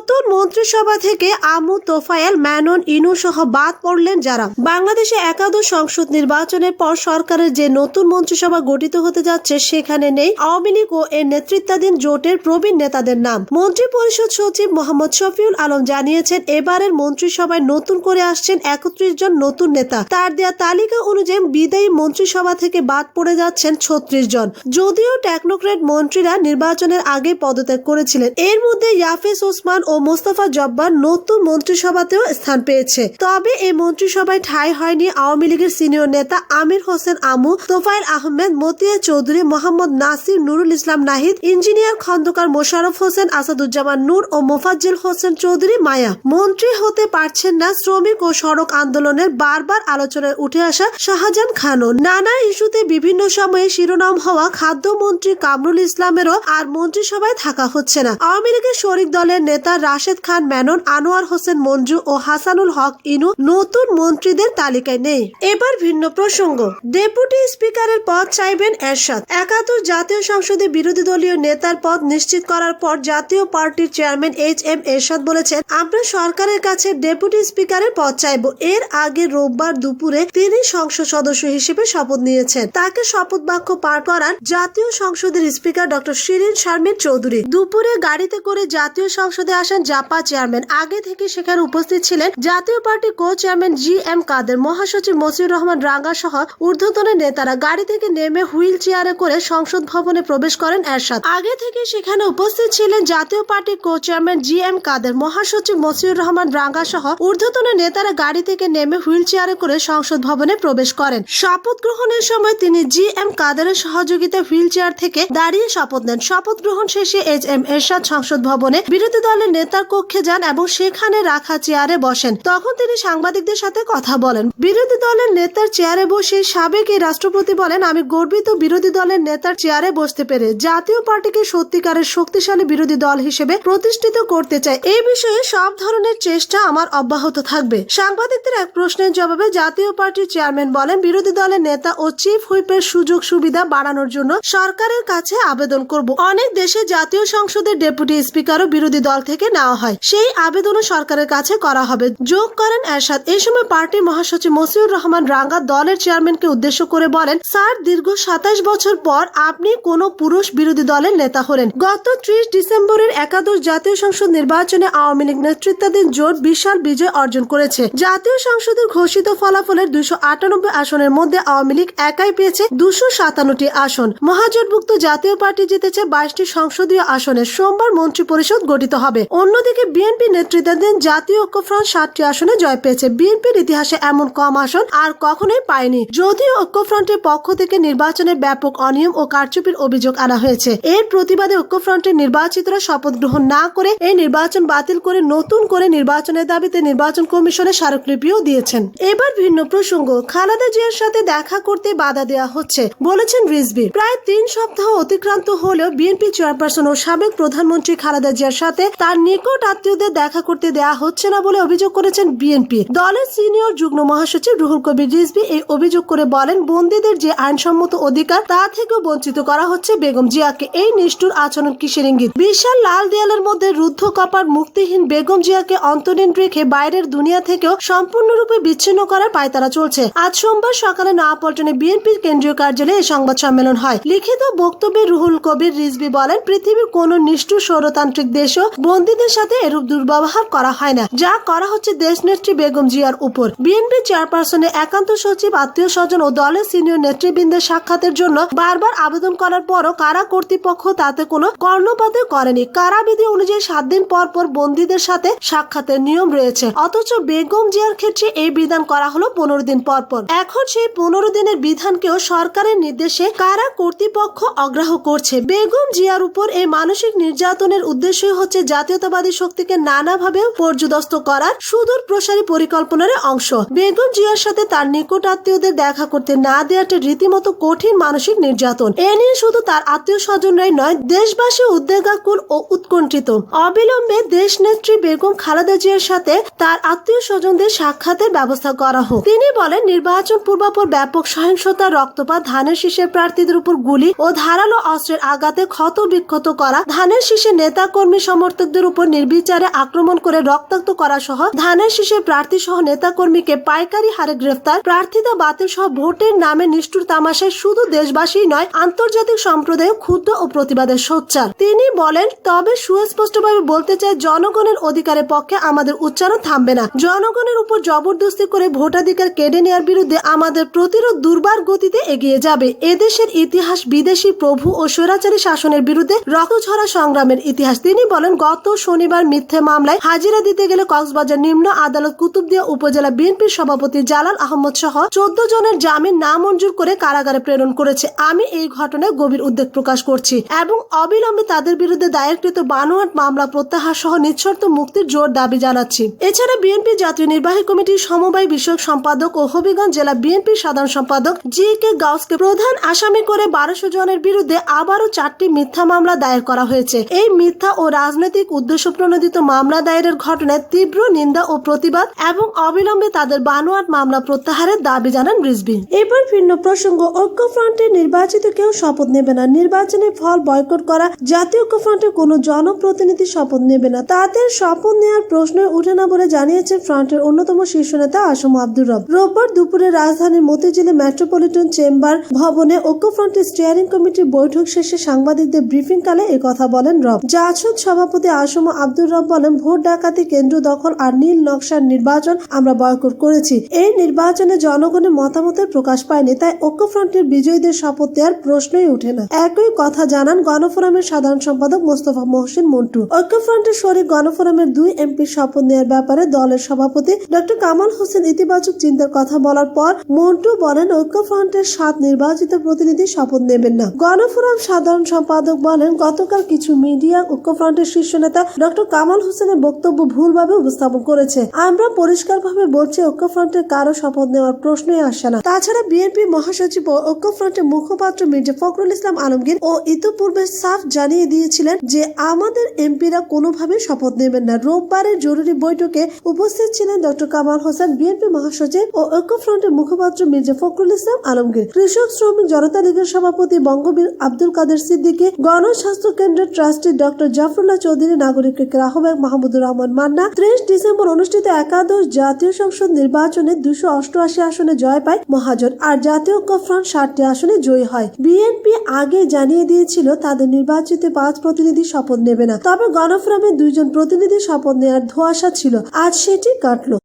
নতুন মন্ত্রিসভা থেকে আমু তোফায়েল, ম্যানন, ইনু সহ বাদ পড়লেন যারা। বাংলাদেশে একাদশ সংসদ নির্বাচনের পর সরকারের যে নতুন মন্ত্রিসভা গঠিত হতে যাচ্ছে, সেখানে নেই আওয়ামী লীগ ও এর নেতৃত্বাধীন জোটের প্রবীণ নেতাদের নাম। মন্ত্রী পরিষদ সচিব মোহাম্মদ শফিউল আলম জানিয়েছেন, এবারের মন্ত্রিসভায় নতুন করে আসছেন একত্রিশ জন নতুন নেতা। তার দেয়া তালিকা অনুযায়ী বিদায়ী মন্ত্রিসভা থেকে বাদ পড়ে যাচ্ছেন ছত্রিশ জন। যদিও টেকনোক্রেট মন্ত্রীরা নির্বাচনের আগে পদত্যাগ করেছিলেন। এর মধ্যে ইয়াফেস ওসমান ও মোস্তফা জব্বার নতুন মন্ত্রিসভাতেও স্থান পেয়েছে। তবে এই মন্ত্রিসভায় ঠাঁই হয়নি আওয়ামী লীগের সিনিয়র নেতা আমির হোসেন আমু তোফাইল আহমেদ, মতিয়া চৌধুরী, মোহাম্মদ নাসির, নুরুল ইসলাম নাহিদ, ইঞ্জিনিয়ার খন্দকার মোশাররফ হোসেন, আসাদুজ্জামান নূর ও মোফাজ্জল হোসেন চৌধুরী মায়া। মন্ত্রী হতে পারছেন না শ্রমিক ও সড়ক আন্দোলনের বারবার আলোচনায় উঠে আসা শাহজাহান খানও। নানা ইস্যুতে বিভিন্ন সময়ে শিরোনাম হওয়া খাদ্যমন্ত্রী কামরুল ইসলামেরও আর মন্ত্রিসভায় থাকা হচ্ছে না। আওয়ামী লীগের শরিক দলের নেতা রাশেদ খান, মেনন, আনোয়ার হোসেন, মঞ্জু ও হাসানুল হক ইনু নতুন মন্ত্রীদের তালিকায় নেই। এবার ভিন্ন প্রসঙ্গ। ডেপুটি স্পিকারের পদ চাইবেন এরশাদ। একাত্তর জাতীয় সংসদে বিরোধী দলীয় নেতার পদ নিশ্চিত করার পর জাতীয় পার্টির চেয়ারম্যান এইচ এম এরশাদ বলেছেন, আমরা সরকারের কাছে ডেপুটি স্পিকারের পদ চাইব। এর আগে রোববার দুপুরে তিনি সংসদ সদস্য হিসেবে শপথ নিয়েছেন। তাকে শপথ বাক্য পাঠ করান জাতীয় সংসদের স্পিকার ডক্টর শিরিন শারমিন চৌধুরী। দুপুরে গাড়িতে করে জাতীয় সংসদে আসেন জাপা চেয়ারম্যান আগে থেকে সেখানে উপস্থিত ছিলেন। Jatiya party co chairman G M Quader মহাসচিব মসিউর রহমান রাঙ্গা সহ ঊর্ধ্বতনের নেতারা গাড়ি থেকে নেমে হুইল চেয়ারে করে সংসদ ভবনে প্রবেশ করেন এরশাদ। আগে থেকে সেখানে উপস্থিত ছিলেন Jatiya party co chairman G M Quader মহাসচিব মসিউর রহমান রাঙ্গা সহ ঊর্ধ্বতনের নেতারা গাড়ি থেকে নেমে হুইল চেয়ারে করে সংসদ ভবনে প্রবেশ করেন। শপথ গ্রহণের সময় তিনি জি এম কাদেরের সহযোগিতায় হুইল চেয়ার থেকে দাঁড়িয়ে শপথ নেন। শপথ গ্রহণ শেষে এইচ এম এরশাদ সংসদ ভবনে বিরোধী দলের নেতার কক্ষে যান এবং সেখানে রাখা চেয়ারে বসেন। তখন তিনি সাংবাদিকদের সাথে কথা বলেন। বিরোধী দলের নেতার চেয়ারে বসে সাবেক এই রাষ্ট্রপতি বলেন, আমি গর্বিত বিরোধী দলের নেতার চেয়ারে বসতে পেরে জাতীয় পার্টিকে সত্যিকারের শক্তিশালী বিরোধী দল হিসেবে প্রতিষ্ঠিত করতে চাই। এই বিষয়ে সব ধরনের চেষ্টা আমার অব্যাহত থাকবে। সাংবাদিকদের এক প্রশ্নের জবাবে জাতীয় পার্টির চেয়ারম্যান বলেন, বিরোধী দলের নেতা ও চিফ হুইপের সুযোগ সুবিধা বাড়ানোর জন্য সরকারের কাছে আবেদন করব। অনেক দেশে জাতীয় সংসদের ডেপুটি স্পিকারও বিরোধী দল থেকে নেওয়া হয়। সেই আবেদনও সরকারের কাছে করা হবে। যোগ করেন এরশাদ। এই সময় পার্টির মহাসচিব মসিউর রহমান রাঙ্গা দলের চেয়ারম্যানকে উদ্দেশ্য করে বলেন, স্যার, দীর্ঘ সাতাশ বছর পর আপনি কোন পুরুষ বিরোধী দলের নেতা হলেন। গত ত্রিশ ডিসেম্বরের একাদশ জাতীয় সংসদ নির্বাচনে আওয়ামী লীগ নেতৃত্বাধীন জোট বিশাল বিজয় অর্জন করেছে। জাতীয় সংসদের ঘোষিত ফলাফলের দুশো আটানব্বই আসনের মধ্যে আওয়ামী লীগ একাই পেয়েছে দুশো সাতান্নটি আসন। মহাজোটভুক্ত জাতীয় পার্টি জিতেছে বাইশটি সংসদীয় আসনে। সোমবার মন্ত্রী পরিষদ গঠিত হবে। অন্যদিকে বিএনপি নেতৃত্বাধীন জাতীয় ঐক্যফ্রন্ট সাতটি আসনে জয় পেয়েছে। বিএনপির ইতিহাসে এমন কম আসন আর কখনোই পায়নি। যদিও ঐক্যফ্রন্টের পক্ষ থেকে নির্বাচনে ব্যাপক অনিয়ম ও কারচুপির অভিযোগ আনা হয়েছে। এর প্রতিবাদে ঐক্যফ্রন্টের নির্বাচিতরা শপথ গ্রহণ না করে এই নির্বাচন বাতিল করে নতুন করে নির্বাচনের দাবিতে নির্বাচন কমিশনে স্মারকলিপিও দিয়েছেন। এবার ভিন্ন প্রসঙ্গ। খালেদা জিয়ার সাথে দেখা করতে বাধা দেওয়া হচ্ছে, বলেছেন রিজভি। প্রায় তিন সপ্তাহ অতিক্রান্ত হলেও বিএনপি চেয়ারপারসন ও সাবেক প্রধানমন্ত্রী খালেদা জিয়ার সাথে তার নিকট আত্মীয়দের দেখা করতে দেওয়া হচ্ছে না বলে অভিযোগ করেছেন বিএনপি। দলের সিনিয়র যুগ্ম মহাসচিব রুহুল কবির রিজভি এই অভিযোগ করে বলেন, বন্দীদের যে আইনসম্মত অধিকার, তা থেকেও বঞ্চিত করা হচ্ছে বেগম জিয়াকে। এই নিষ্ঠুর আচরণ কিসের ইঙ্গিত? বিশাল লাল দেয়ালের মধ্যে রুদ্ধ কপার মুক্তিহীন বেগম জিয়াকে অন্তরীণ রেখে বাইরের দুনিয়া থেকেও সম্পূর্ণরূপে বিচ্ছিন্ন করার পায়তারা চলছে। আজ সোমবার সকালে নয়াপল্টনে বিএনপির কেন্দ্রীয় কার্যালয়ে এই সংবাদ সম্মেলন হয়। লিখিত বক্তব্যে রুহুল কবির রিজবি বলেন, পৃথিবীর কোন নিষ্ঠুর সৌরতান্ত্রিক দেশও বন্দীদের সাথে এরূপ দুর্ব্যবহার করা হয় না, যা করা হচ্ছে দেশনেত্রী বেগম জিয়ার উপর। বিএনপি চেয়ারপারসনের একান্ত সচিব, আত্মীয় স্বজন ও দলের সিনিয়র নেতৃবৃন্দের সাক্ষাতের জন্য বারবার আবেদন করার পরও কারা কর্তৃপক্ষ তাতে কোনো কর্ণপাতই করেনি? কারাবিধি অনুযায়ী সাত দিন পর পর বন্দীদের সাথে সাক্ষাতের নিয়ম রয়েছে? অথচ বেগম জিয়ার ক্ষেত্রে এই বিধান করা হলো পনেরো দিন পর পর। এখন সেই পনেরো দিনের বিধানকেও সরকারের নির্দেশে কারা কর্তৃপক্ষ অগ্রাহ্য করছে? বেগম জিয়ার উপর এই মানসিক নির্যাতনের উদ্দেশ্যই হচ্ছে জাতীয়তাবাদী শক্তিকে নানাভাবে পর্যদস্ত করার সুদূর প্রসারী পরিকল্পনার অংশ। বেগম জিয়ার সাথে তার নিকট আত্মীয়দের দেখা করতে না দেওয়াটা রীতিমতো কঠিন মানসিক নির্যাতন। এ নিয়ে শুধু তার আত্মীয় স্বজনরাই নয়, দেশবাসী উদ্বেগাকুল ও উৎকণ্ঠিত। অবিলম্বে দেশ নেত্রী বেগম খালেদা জিয়ার সাথে তার আত্মীয় স্বজনদের সাক্ষাতের ব্যবস্থা করা হোক। তিনি বলেন, নির্বাচন পূর্বাপর ব্যাপক সহিংসতা, রক্তপাত, ধানের শীষের প্রার্থীদের উপর গুলি ও ধারালো অস্ত্রের আঘাতে ক্ষত বিক্ষত করা, ধানের শীষের নেতা কর্মী সমর্থকদের উপর নির্বিচারে আক্রমণ করে রক্তাক্ত করা সহ ধানের শীষে প্রার্থী সহ নেতাকর্মীকে পাইকারি হারে গ্রেফতার। প্রার্থিতা বাতিল সহ ভোটের নামে নিষ্ঠুর তামাশায় শুধু দেশবাসী নয়, আন্তর্জাতিক সম্প্রদায় ক্ষুদ্র ও প্রতিবাদের সোচ্চার। তিনি বলেন, তবে সুস্পষ্টভাবে বলতে চাই, জনগণের অধিকারের পক্ষে আমাদের উচ্চারণ থামবে না। জনগণের উপর জবরদস্তি করে ভোটাধিকার কেড়ে নেওয়ার বিরুদ্ধে আমাদের প্রতিরোধ দুর্বার গতিতে এগিয়ে যাবে। এদেশের ইতিহাস বিদেশি প্রভু ও স্বৈরাচারী শাসনের বিরুদ্ধে রক্তঝরা সংগ্রামের ইতিহাস। তিনি বলেন, গত শনিবার মিথ্যে মামলায় হাজিরা দিতে গেলে কক্সবাজার নিম্ন আদালত কুতুবদিয়া উপজেলা বিএনপির সভাপতি জালাল আহমদ সহ চোদ্দ জনের জামিন নামঞ্জুর করে কারাগারে প্রেরণ করেছে। আমি এই ঘটনায় গভীর উদ্বেগ প্রকাশ করছি এবং অবিলম্বে তাদের বিরুদ্ধে দায়েরকৃত বানোয়াট মামলা প্রত্যাহার সহ নিঃশর্ত মুক্তির জোর দাবি জানাচ্ছি। এছাড়া বিএনপি জাতীয় নির্বাহী কমিটির সমবায় বিষয়ক সম্পাদক ও হবিগঞ্জ জেলা বিএনপির সাধারণ সম্পাদক জি কে গাউসকে প্রধান আসামি করে বারোশো জনের বিরুদ্ধে আবারও চারটি মিথ্যা মামলা দায়ের করা হয়েছে। এই মিথ্যা ও রাজনৈতিক উদ্দেশ্য প্রণোদিত মামলা দায়েরের ঘটনায় তীব্র নিন্দা ও প্রতিবাদ এবং অবিলম্বে তাদের বানোয়াট মামলা প্রত্যাহারের দাবি জানান রিজবি এবার ভিন্ন প্রসঙ্গ ঐক্যফ্রন্টের নির্বাচিত কেউ শপথ নেবে না। নির্বাচনের ফল বয়কট করা, জাতীয় ঐক্যফ্রন্টের কোনো জনপ্রতিনিধি শপথ নেবে না। তাদের শপথ নেওয়ার প্রশ্নই উঠে না বলে জানিয়েছেন ফ্রন্টের অন্যতম শীর্ষ নেতা আসম আব্দুর রব। রোববার দুপুরে রাজধানীর মতিঝিলে মেট্রোপলিটন চেম্বার ভবনে ঐক্যফ্রন্টের স্টিয়ারিং কমিটির বৈঠক শেষে সাংবাদিকদের ব্রিফিং কালে কথা বলেন রব। জাসদ সভাপতি আসম আব্দুর রব বলেন, ভোট ডাকাতি কেন্দ্র দখল আর নীল নকশার নির্বাচন আমরা বয়কট করেছি। এই নির্বাচনে জনগণের মতামতের প্রকাশ পায়নি, তাই ঐক্যফ্রন্টের বিজয়ীদের শপথ দেওয়ার প্রশ্নই ওঠে না। একই কথা জানান গণফোরামের সাধারণ সম্পাদক মোস্তফা মহসিন মন্টু। ঐক্যফ্রন্টের শরিক গণফোরামের দুই এমপি শপথ নেওয়ার ব্যাপারে দলের সভাপতি ডক্টর কামাল হোসেন ইতিবাচক চিন্তার কথা বলার পর মন্টু বলেন, ঐক্যফ্রন্টের সাত নির্বাচিত প্রতিনিধি শপথ নেবেন না। গণফোরাম সাধারণ সম্পাদক বলেন, গতকাল কিছু মিডিয়া ঐক্যফ্রন্টের শীর্ষ নেতা ডক্টর কামাল হোসেনের বক্তব্য ভুলভাবে উপস্থাপন করেছে। আমরা পরিষ্কারভাবে বলছি, ঐক্যফ্রন্টের কারও শপথ নেওয়ার প্রশ্নই আসে না। তাছাড়া বিএনপি মহাসচিব ও ঐক্যফ্রন্টের মুখপাত্র মির্জা ফখরুল ইসলাম আলমগীর ও ইতোপূর্বে সাফ জানিয়ে দিয়েছিলেন যে, আমাদের এমপিরা কোনোভাবে শপথ নেবেন না। রোববারের জরুরি বৈঠকে উপস্থিত ছিলেন ডক্টর কামাল হোসেন বিএনপি মহাসচিব ও ঐক্যফ্রন্টের মুখপাত্র মির্জা ফখরুল ইসলাম আলমগীর। কৃষক শ্রমিক জনতা লীগের সভাপতি বঙ্গবীর আব্দুল কাদের সিদ্দিকী, গণস্বাস্থ্য কেন্দ্রের ট্রাস্টি ডক্টর জাফরুল্লাহ চৌধুরী, নাগরিক আহ্বায়ক মাহমুদুর রহমান মান্না ত্রিশ ডিসেম্বর অনুষ্ঠিত একাদশ জাতীয় সংসদ নির্বাচনে দুশো অষ্টআশি আসনে জয় পায় মহাজন। আর জাতীয় ঐক্যফ্রন্ট ষাটটি আসনে জয়ী হয়। বিএনপি আগে জানিয়ে দিয়েছিল, তাদের নির্বাচিত পাঁচ প্রতিনিধি শপথ নেবে না। তবে গণফোরামে দুইজন প্রতিনিধি শপথ নেওয়ার ধোয়াশা ছিল। আজ সেটি কাটলো।